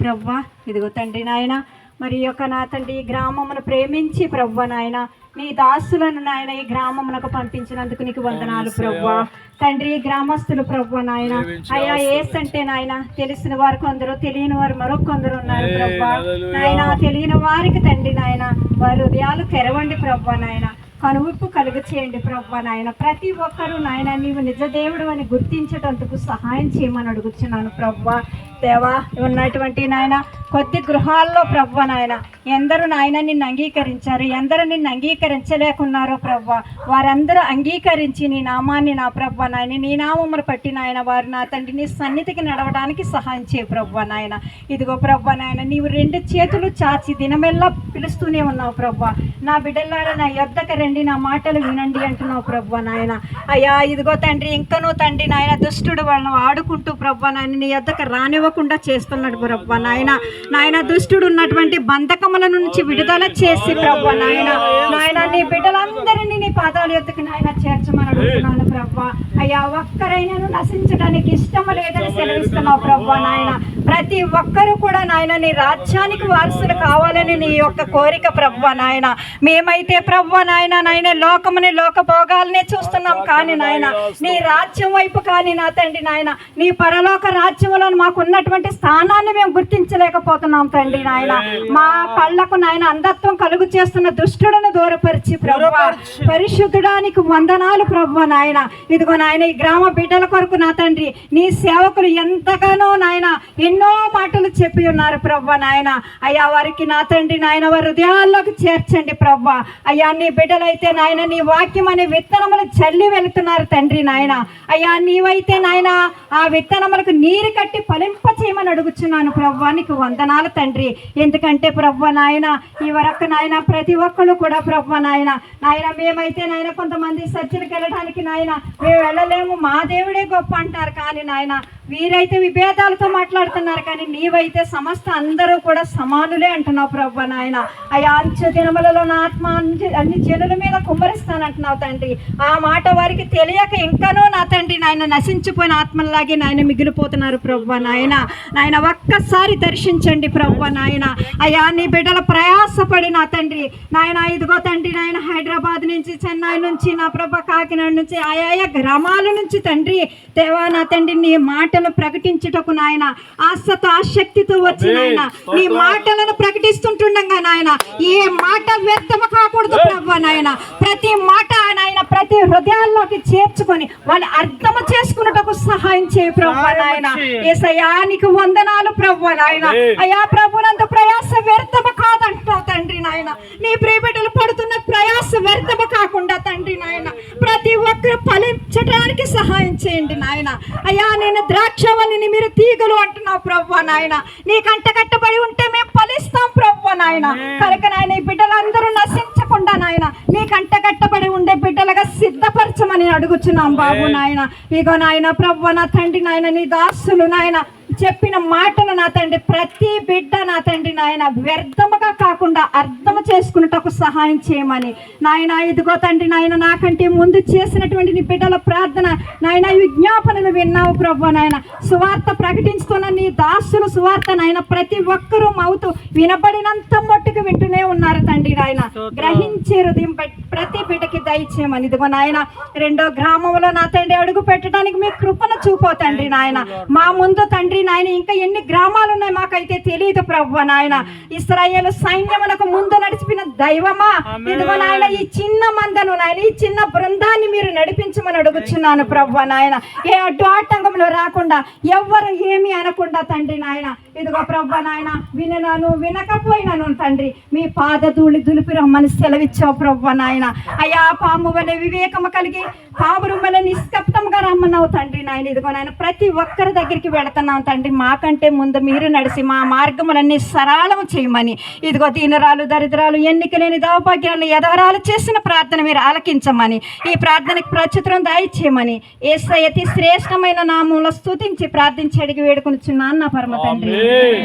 ప్రవ్వ ఇదిగో తండ్రి నాయన మరి యొక్క నా తండ్రి ఈ గ్రామమును ప్రేమించి ప్రవ్వ నాయన నీ దాసులను నాయన ఈ గ్రామమునకు పంపించినందుకు నీకు వందనాలు ప్రవ్వ. తండ్రి ఈ గ్రామస్తులు ప్రవ్వ నాయన. అయ్యా ఏస్ అంటే నాయన తెలిసిన వారు కొందరు తెలియని వారు మరొకొందరు ఉన్నారు ప్రవ్వ. నాయన తెలియని వారికి తండ్రి నాయన వారి హృదయాలు తెరవండి ప్రవ్వ నాయన. కనువిప్పు కలుగ చేయండి ప్రభు నాయన. ప్రతి ఒక్కరూ నాయన నీవు నిజ దేవుడు అని గుర్తించేటందుకు సహాయం చేయమని అడుగుతున్నాను ప్రభు. దేవా ఉన్నటువంటి నాయన కొద్ది గృహాల్లో ప్రభు నాయన ఎందరు నాయన నిన్ను అంగీకరించారు. ఎందరు నిన్ను అంగీకరించలేకున్నారో ప్రభు. వారందరూ అంగీకరించి నీ నామాన్ని నా ప్రభు నాయన నీ నామమును పట్టి నాయన వారు నా తండ్రి నీ సన్నిధికి నడవడానికి సహాయం చేయ ప్రభు నాయన. ఇదిగో ప్రభు నాయన నీవు రెండు చేతులు చాచి దినమెల్లా పిలుస్తూనే ఉన్నావు ప్రభు. నా బిడ్డలారా నా యొద్దకు రండి నా మాటలు వినండి అంటున్నావు ప్రభు నాయన. అయ్యా ఇదిగో తండ్రి ఇంకనూ తండ్రి నాయన దుష్టుడు వాళ్ళను ఆడుకుంటూ ప్రభు నాయన నీ యొద్దకు రానివ్వకుండా చేస్తున్నాడు ప్రవ్వ నాయన. నాయన దుష్టుడు ఉన్నటువంటి బంధకముల నుంచి విడుదల చేసి ప్రభు నాయన. నాయన నీ బిడ్డలందరినీ పాదాల యొద్దకు నాయన చేర్చమని అడుగుతున్నాను ప్రవ్వ. అయ్యా ఒక్కరైనాను నశించడానికి ఇష్టం లేదని సెలవిస్తున్నావు ప్రవ్వ నాయన. ప్రతి ఒక్కరు కూడా నాయన నీ రాజ్యానికి వారసులు కావాలని నీ యొక్క కోరిక ప్రవ్వ నాయన. మేమైతే ప్రవ్వ నాయన నాయన లోకముని లోక భోగాలనే చూస్తున్నాం కానీ నాయన. నీ రాజ్యం వైపు కానీ నా తండ్రి నాయన. నీ పరలోక రాజ్యంలో మాకు ఉన్నటువంటి స్థానాన్ని మేము గుర్తించలేకపోతున్నాం తండ్రి నాయన. మా కళ్ళకు నాయన అంధత్వం కలుగు చేస్తున్న దుష్టులను దూరపరిచి ప్రవ్వ పరిశుద్ధుడానికి వందనాలు ప్రభు నాయన. ఇదిగో నాయన ఈ గ్రామ బిడ్డల కొరకు నా తండ్రి నీ సేవకులు ఎంతగానో నాయన ఎన్నో మాటలు చెప్పి ఉన్నారు ప్రభు నాయన. అయ్యా వారికి నా తండ్రి నాయన వారి హృదయాల్లోకి చేర్చండి ప్రభు అయ్యా నీ బిడ్డలైతే నాయన నీ వాక్యం అనే విత్తనములు చల్లి వెళుతున్నారు తండ్రి నాయన. అయ్యా నీవైతే నాయన ఆ విత్తనములకు నీరు కట్టి ఫలింప చేయమని అడుగుచున్నాను ప్రభు నీకు వందనాలు తండ్రి. ఎందుకంటే ప్రభు నాయన ఈ వరకు నాయన ప్రతి ఒక్కరు కూడా ప్రభు నాయన నాయన మేమైతే నాయన కొంతమంది సజ్జలకు వెళ్ళడానికి నాయన మేము వెళ్ళలేము. మా దేవుడే గొప్ప అంటారు. కానీ నాయన వీరైతే విభేదాలతో మాట్లాడుతున్నారు కానీ నీవైతే సమస్త అందరూ కూడా సమానులే అంటున్నావు ప్రభు నాయన. అయ్యా అంచు దినములలో నా ఆత్మ అన్ని అన్ని జనుల మీద కుమ్మరిస్తానంటున్నావు తండ్రి. ఆ మాట వారికి తెలియక ఇంకనూ నా తండ్రి నాయన నశించిపోయిన ఆత్మల్లాగే నాయన మిగిలిపోతున్నారు ప్రభు నాయన. నాయన ఒక్కసారి దర్శించండి ప్రభు నాయన. అయ్యా నీ బిడ్డల ప్రయాసపడి నా తండ్రి. నాయన ఇదిగో తండ్రి నాయన హైదరాబాద్ నుంచి చెన్నై నుంచి నా ప్రభ కాకినాడ నుంచి ఆయా గ్రామాల నుంచి తండ్రి. దేవా నా తండ్రి నీ మాట మాటలు ప్రకటించుటకు నాయన ఆశతో ఆసక్తితో వచ్చి నాయన నీ మాటలను ప్రకటిస్తుంటుండగా నాయన ఏ మాట వ్యర్థము కాకూడదు ప్రభు నాయన. ప్రతి మాట నాయన ప్రతి హృదయాల్లోకి చేర్చుకొని వాళ్ళు అర్థం చేసుకున్నటకు సహాయం చేయ ప్రభు నాయన. ఏసయానికి వందనాలు ప్రభు నాయన. అయా ప్రభునంత ప్రయాస వ్యర్థము కాదంటావు తండ్రి నాయన. నీ ప్రియబిడ్డలు పడుతున్న ప్రయాస వ్యర్థము కాకుండా తండ్రి నాయన ప్రతి ఒక్కరు ఫలించడానికి సహాయం చేయండి నాయన. అయ్యా నేను ద్రాక్షవల్లిని మీరు తీగలు అంటున్నావు ప్రభు నాయన. నీ కంట కట్టబడి ఉంటే మేము ఫలిస్తాం ప్రభు నాయన. కనుక నాయన ఈ బిడ్డలందరూ నశించకుండా నాయన నీ కంట కట్టబడి ఉండే బిడ్డలుగా సిద్ధపరచమని అడుగుచున్నాం బాబు నాయన. ఇగో నాయన ప్రభు నా తండ్రి నాయన నీ దాసులు నాయన. చెప్పిన మాటలు నా తండ్రి ప్రతి బిడ్డ నా తండ్రి నాయన వ్యర్థముగా కాకుండా అర్థం చేసుకున్నటకు సహాయం చేయమని. నాయన ఇదిగో తండ్రి నాయన నాకంటే ముందు చేసినటువంటి నీ బిడ్డల ప్రార్థన నాయన విజ్ఞాపనలు విన్నావు ప్రభు నాయన. సువార్త ప్రకటించుతున్న నీ దాసులు సువార్త నాయన ప్రతి ఒక్కరూ మౌతు వినబడినంత మట్టుకు వింటూనే ఉన్నారు తండ్రి నాయన. గ్రహించే హృదయం పెట్- ప్రతి బిడ్డకి దయచేయమని ఇదిగో నాయన రెండో గ్రామంలో నా తండ్రి అడుగు పెట్టడానికి మీ కృపను చూపో తండ్రి నాయన. మా ముందు తండ్రి నాయన ఇంకా ఎన్ని గ్రామాలు ఉన్నాయి మాకైతే తెలియదు ప్రభు నాయన. ఇస్రాయేల్ సైన్యమునకు ముందు నడిచిపోయిన దైవమా? ఇదిగో నాయన ఈ చిన్న మందను నాయన ఈ చిన్న బృందాన్ని మీరు నడిపించమని అడుగుచున్నాను ప్రభు నాయన. ఏ అడ్డు ఆటంకంలో రాకుండా ఎవ్వరు ఏమి అనకుండా తండ్రి నాయన ఇదిగో ప్రభా నాయన వినను వినకపోయినాను తండ్రి. మీ పాదధూళి దులిపి రమ్మని సెలవిచ్చావు ప్రభా నాయన. అయ్యా పాము వలె వివేకము కలిగి పావురం వలె నిష్కప్తంగా రమ్మన్నావు తండ్రి నాయన. ఇదిగో నాయన ప్రతి ఒక్కరి దగ్గరికి వెళుతున్నాం తండ్రి. మాకంటే ముందు మీరు నడిచి మా మార్గములన్నీ సరళం చేయమని. ఇదిగో దీనరాలు దరిద్రాలు ఎన్నిక లేని దౌభాగ్యాలను ఎదవరాలు చేసిన ప్రార్థన మీరు ఆలకించమని. ఈ ప్రార్థనకి ప్రచుత్రం దయచేయమని ఏ అతి శ్రేష్టమైన నామంలో స్థుతించి ప్రార్థించి అడిగి వేడుకొనిచున్నాను నా పరమ తండ్రి. Amém.